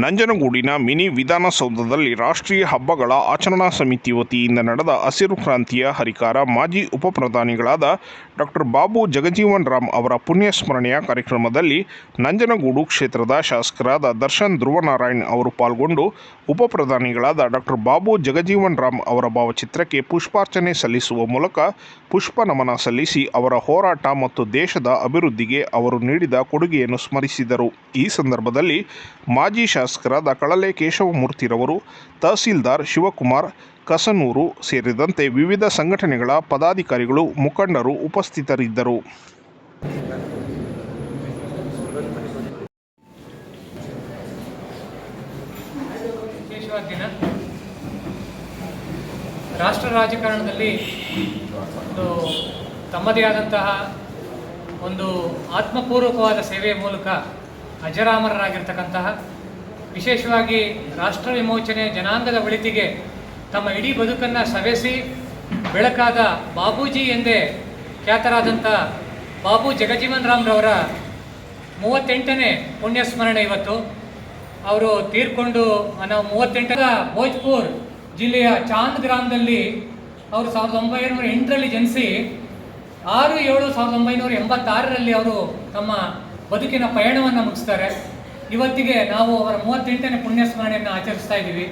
ನಂಜನಗೂಡಿನ ಮಿನಿ ವಿಧಾನಸೌಧದಲ್ಲಿ ರಾಷ್ಟ್ರೀಯ ಹಬ್ಬಗಳ ಆಚರಣಾ ಸಮಿತಿ ವತಿಯಿಂದ ನಡೆದ ಹಸಿರು ಕ್ರಾಂತಿಯ ಹರಿಕಾರ ಮಾಜಿ ಉಪಪ್ರಧಾನಿಗಳಾದ ಡಾಕ್ಟರ್ ಬಾಬು ಜಗಜೀವನ್ ರಾಮ್ ಅವರ ಪುಣ್ಯ ಸ್ಮರಣೆಯ ಕಾರ್ಯಕ್ರಮದಲ್ಲಿ ನಂಜನಗೂಡು ಕ್ಷೇತ್ರದ ಶಾಸಕರಾದ ದರ್ಶನ್ ಧ್ರುವನಾರಾಯಣ್ ಅವರು ಪಾಲ್ಗೊಂಡು ಉಪಪ್ರಧಾನಿಗಳಾದ ಡಾಕ್ಟರ್ ಬಾಬು ಜಗಜೀವನ್ ರಾಮ್ ಅವರ ಭಾವಚಿತ್ರಕ್ಕೆ ಪುಷ್ಪಾರ್ಚನೆ ಸಲ್ಲಿಸುವ ಮೂಲಕ ಪುಷ್ಪ ನಮನ ಸಲ್ಲಿಸಿ ಅವರ ಹೋರಾಟ ಮತ್ತು ದೇಶದ ಅಭಿವೃದ್ಧಿಗೆ ಅವರು ನೀಡಿದ ಕೊಡುಗೆಯನ್ನು ಸ್ಮರಿಸಿದರು. ಈ ಸಂದರ್ಭದಲ್ಲಿ ಮಾಜಿ ಶಾಸಕರಾದ ಕಳಲೆ ಕೇಶವಮೂರ್ತಿರವರು ತಹಸೀಲ್ದಾರ್ ಶಿವಕುಮಾರ್ ಕಸನೂರು ಸೇರಿದಂತೆ ವಿವಿಧ ಸಂಘಟನೆಗಳ ಪದಾಧಿಕಾರಿಗಳು, ಮುಖಂಡರು ಉಪಸ್ಥಿತರಿದ್ದರು. ರಾಷ್ಟ್ರ ರಾಜಕಾರಣದಲ್ಲಿ ಒಂದು ತಮ್ಮದೇ ಆದಂತಹ ಒಂದು ಆತ್ಮಪೂರ್ವಕವಾದ ಸೇವೆಯ ಮೂಲಕ ಅಜರಾಮರರಾಗಿರ್ತಕ್ಕಂತಹ ವಿಶೇಷವಾಗಿ ರಾಷ್ಟ್ರ ವಿಮೋಚನೆ ಜನಾಂಗದ ಒಳಿತಿಗೆ ತಮ್ಮ ಇಡೀ ಬದುಕನ್ನು ಸವೆಸಿ ಬೆಳಕಾದ ಬಾಬೂಜಿ ಎಂದೇ ಖ್ಯಾತರಾದಂಥ ಬಾಬು ಜಗಜೀವನ್ ರಾಮ್ರವರ ಮೂವತ್ತೆಂಟನೇ ಪುಣ್ಯಸ್ಮರಣೆ ಇವತ್ತು. ಅವರು ತೀರ್ಕೊಂಡು ನಾವು ಮೂವತ್ತೆಂಟರ ಭೋಜ್ಪುರ್ ಜಿಲ್ಲೆಯ ಚಾಂದ್ ಗ್ರಾಮದಲ್ಲಿ ಅವರು ಸಾವಿರದ ಒಂಬೈನೂರ ಎಂಟರಲ್ಲಿ ಜನಿಸಿ ಆರು ಏಳು ಸಾವಿರದ ಒಂಬೈನೂರ ಎಂಬತ್ತಾರರಲ್ಲಿ ಅವರು ತಮ್ಮ ಬದುಕಿನ ಪಯಣವನ್ನು ಮುಗಿಸ್ತಾರೆ. ಇವತ್ತಿಗೆ ನಾವು ಅವರ ಮೂವತ್ತೆಂಟನೇ ಪುಣ್ಯ ಸ್ಮರಣೆಯನ್ನು ಆಚರಿಸ್ತಾ ಇದ್ದೀವಿ.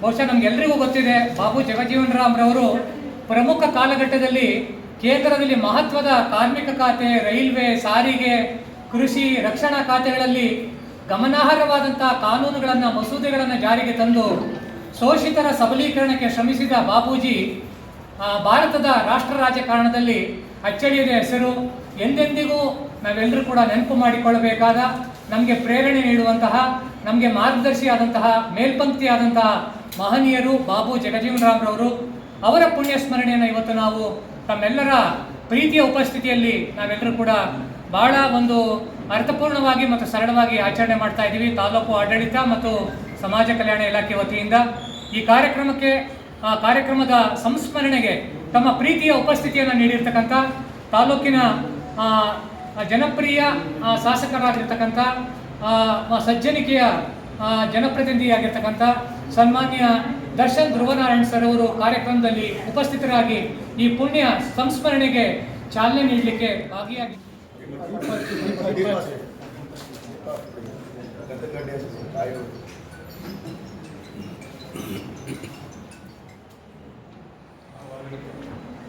ಬಹುಶಃ ನಮಗೆಲ್ಲರಿಗೂ ಗೊತ್ತಿದೆ, ಬಾಬು ಜಗಜೀವನ್ ರಾಮ್ರವರು ಪ್ರಮುಖ ಕಾಲಘಟ್ಟದಲ್ಲಿ ಕೇಂದ್ರದಲ್ಲಿ ಮಹತ್ವದ ಕಾರ್ಮಿಕ ಖಾತೆ, ರೈಲ್ವೆ, ಸಾರಿಗೆ, ಕೃಷಿ, ರಕ್ಷಣಾ ಖಾತೆಗಳಲ್ಲಿ ಗಮನಾರ್ಹವಾದಂತಹ ಕಾನೂನುಗಳನ್ನು, ಮಸೂದೆಗಳನ್ನು ಜಾರಿಗೆ ತಂದು ಶೋಷಿತರ ಸಬಲೀಕರಣಕ್ಕೆ ಶ್ರಮಿಸಿದ ಬಾಬೂಜಿ ಭಾರತದ ರಾಷ್ಟ್ರ ರಾಜಕಾರಣದಲ್ಲಿ ಅಚ್ಚಳಿಯದ ಹೆಸರು, ಎಂದೆಂದಿಗೂ ನಾವೆಲ್ಲರೂ ಕೂಡ ನೆನಪು ಮಾಡಿಕೊಳ್ಳಬೇಕಾದ, ನಮಗೆ ಪ್ರೇರಣೆ ನೀಡುವಂತಹ, ನಮಗೆ ಮಾರ್ಗದರ್ಶಿಯಾದಂತಹ, ಮೇಲ್ಪಂಕ್ತಿಯಾದಂತಹ ಮಹನೀಯರು ಬಾಬು ಜಗಜೀವನ್ ರಾಮ್ರವರು ಅವರ ಪುಣ್ಯ ಸ್ಮರಣೆಯನ್ನು ಇವತ್ತು ನಾವು ತಮ್ಮೆಲ್ಲರ ಪ್ರೀತಿಯ ಉಪಸ್ಥಿತಿಯಲ್ಲಿ ನಾವೆಲ್ಲರೂ ಕೂಡ ಬಹಳ ಒಂದು ಅರ್ಥಪೂರ್ಣವಾಗಿ ಮತ್ತು ಸರಳವಾಗಿ ಆಚರಣೆ ಮಾಡ್ತಾ ಇದ್ದೀವಿ ತಾಲೂಕು ಆಡಳಿತ ಮತ್ತು ಸಮಾಜ ಕಲ್ಯಾಣ ಇಲಾಖೆ ವತಿಯಿಂದ. ಈ ಕಾರ್ಯಕ್ರಮಕ್ಕೆ ಆ ಕಾರ್ಯಕ್ರಮದ ಸಂಸ್ಮರಣೆಗೆ ತಮ್ಮ ಪ್ರೀತಿಯ ಉಪಸ್ಥಿತಿಯನ್ನು ನೀಡಿರ್ತಕ್ಕಂಥ ತಾಲೂಕಿನ ಜನಪ್ರಿಯ ಶಾಸಕರಾಗಿರ್ತಕ್ಕಂಥ ಸಜ್ಜನಿಕೆಯ ಜನಪ್ರತಿನಿಧಿಯಾಗಿರ್ತಕ್ಕಂಥ ಸನ್ಮಾನ್ಯ ದರ್ಶನ್ ಧ್ರುವನಾರಾಯಣ್ ಸರ್ ಅವರು ಕಾರ್ಯಕ್ರಮದಲ್ಲಿ ಉಪಸ್ಥಿತರಾಗಿ ಈ ಪುಣ್ಯ ಸಂಸ್ಮರಣೆಗೆ ಚಾಲನೆ ನೀಡಲಿಕ್ಕೆ ಭಾಗಿಯಾಗಿ Gracias.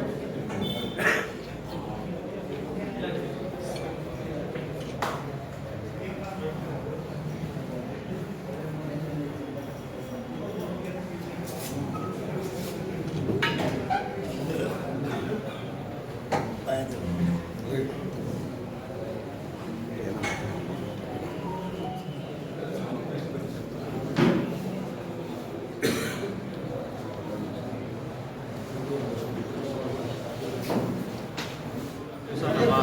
ದಿವಸ ನಮ್ಮ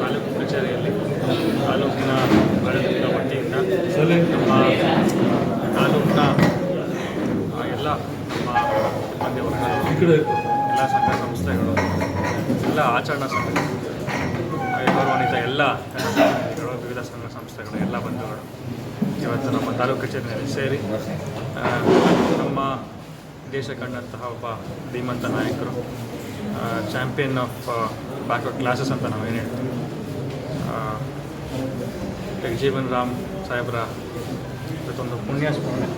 ತಾಲೂಕು ಕಚೇರಿಯಲ್ಲಿ ತಾಲೂಕಿನ ಆಡಳಿತದ ವತಿಯಿಂದ ನಮ್ಮ ತಾಲೂಕಿನ ಆ, ಎಲ್ಲ ನಮ್ಮ ಎಲ್ಲ ಸಂಘ ಸಂಸ್ಥೆಗಳು ಎಲ್ಲ ಆಚರಣಾ ಸಂಘಗಳು ಗೌರವಾನ್ವಿತ ಎಲ್ಲ ವಿವಿಧ ಸಂಘ ಸಂಸ್ಥೆಗಳು ಎಲ್ಲ ಬಂಧುಗಳು ಇವತ್ತು ನಮ್ಮ ತಾಲೂಕು ಕಚೇರಿಯಲ್ಲಿ ಸೇರಿ ನಮ್ಮ ದೇಶ ಕಂಡಂತಹ ಒಬ್ಬ ಧೀಮಂತ ನಾಯಕರು ಚಾಂಪಿಯನ್ ಆಫ್ ಬ್ಯಾಕ್ವರ್ಡ್ ಕ್ಲಾಸಸ್ ಅಂತ ನಾವು ಏನು ಹೇಳ್ತೀವಿ ಜೀವನ್ ರಾಮ್ ಸಾಹೇಬ್ರ ಇವತ್ತೊಂದು ಪುಣ್ಯ ಸ್ಮರಣೆ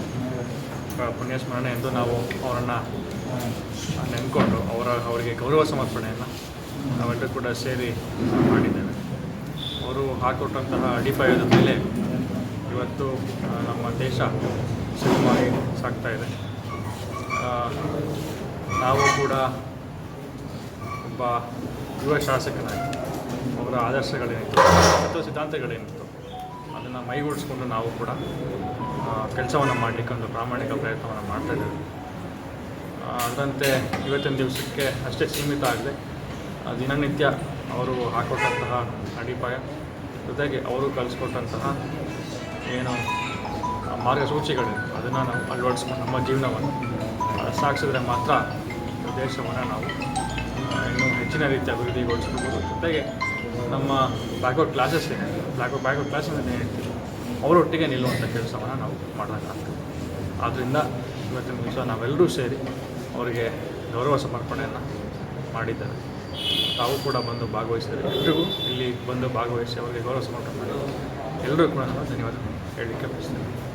ಪುಣ್ಯ ಸ್ಮರಣೆ ಎಂದು ನಾವು ಅವರನ್ನು ನೆನ್ಕೊಂಡು ಅವರ, ಅವರಿಗೆ ಗೌರವ ಸಮರ್ಪಣೆಯನ್ನು ನಾವೆಲ್ಲರೂ ಕೂಡ ಸೇರಿ ಮಾಡಿದ್ದೇವೆ. ಅವರು ಹಾಕೊಟ್ಟಂತಹ ಅಡಿಪಾಯದ ಮೇಲೆ ಇವತ್ತು ನಮ್ಮ ದೇಶ ಸುಗಮವಾಗಿ ಸಾಗ್ತಾ ಇದೆ. ನಾವು ಕೂಡ ಒಬ್ಬ ಯುವ ಶಾಸಕನಾಗಿ, ಅವರ ಆದರ್ಶಗಳೇನಿತ್ತು, ಮತ್ತು ಸಿದ್ಧಾಂತಗಳೇನಿತ್ತು, ಅದನ್ನು ಮೈಗೂಡಿಸ್ಕೊಂಡು ನಾವು ಕೂಡ ಕೆಲಸವನ್ನು ಮಾಡಲಿಕ್ಕೆ ಒಂದು ಪ್ರಾಮಾಣಿಕ ಪ್ರಯತ್ನವನ್ನು ಮಾಡ್ತಾಯಿದ್ದೇವೆ ಅದರಂತೆ ಇವತ್ತಿನ ದಿವಸಕ್ಕೆ ಅಷ್ಟೇ ಸೀಮಿತ ಆಗದೆ. ದಿನನಿತ್ಯ ಅವರು ಹಾಕೊಟ್ಟಂತಹ ಅಡಿಪಾಯ, ಜೊತೆಗೆ ಅವರು ಕಲಿಸ್ಕೊಟ್ಟಂತಹ ಏನು ಮಾರ್ಗಸೂಚಿಗಳು ಮಾರ್ಗಸೂಚಿಗಳಿವೆ. ಅದನ್ನು ನಾವು ಅಳವಡಿಸ್ಕೊಂಡು ನಮ್ಮ ಜೀವನವನ್ನು. ಸಾಗಿಸಿದ್ರೆ ಮಾತ್ರ ದೇಶವನ್ನು ನಾವು ಇನ್ನೂ ಹೆಚ್ಚಿನ ರೀತಿಯ ಅಭಿವೃದ್ಧಿಗೊಳಿಸ್ಕೊಬೋದು ಜೊತೆಗೆ ನಮ್ಮ ಬ್ಯಾಕ್ವರ್ಡ್ ಕ್ಲಾಸಸ್ ಏನಿದೆ ಬ್ಯಾಕ್ವರ್ಡ್ ಬ್ಯಾಕ್ವರ್ಡ್ ಕ್ಲಾಸಸ್ ಏನಿರ್ತೀವಿ ಅವರೊಟ್ಟಿಗೆ ನಿಲ್ಲುವಂಥ ಕೆಲಸವನ್ನು ನಾವು ಮಾಡೋಕ್ಕಾಗ್ತದೆ ಆದ್ದರಿಂದ ಇವತ್ತಿನ ದಿವಸ ನಾವೆಲ್ಲರೂ ಸೇರಿ ಅವರಿಗೆ ಗೌರವ ಸಮರ್ಪಣೆಯನ್ನು ಮಾಡಿದ್ದಾರೆ. ತಾವು ಕೂಡ ಬಂದು ಭಾಗವಹಿಸಿದರೆ. ಎಲ್ರಿಗೂ ಇಲ್ಲಿ ಬಂದು ಭಾಗವಹಿಸಿ ಅವರಿಗೆ ಗೌರವ ಸಮರ್ಪಣೆ ಮಾಡಿದ್ದಾರೆ ಎಲ್ಲರಿಗೂ ಕೂಡ ಧನ್ಯವಾದ ಹೇಳಲಿಕ್ಕೆ ಬಯಸ್ತೇನೆ.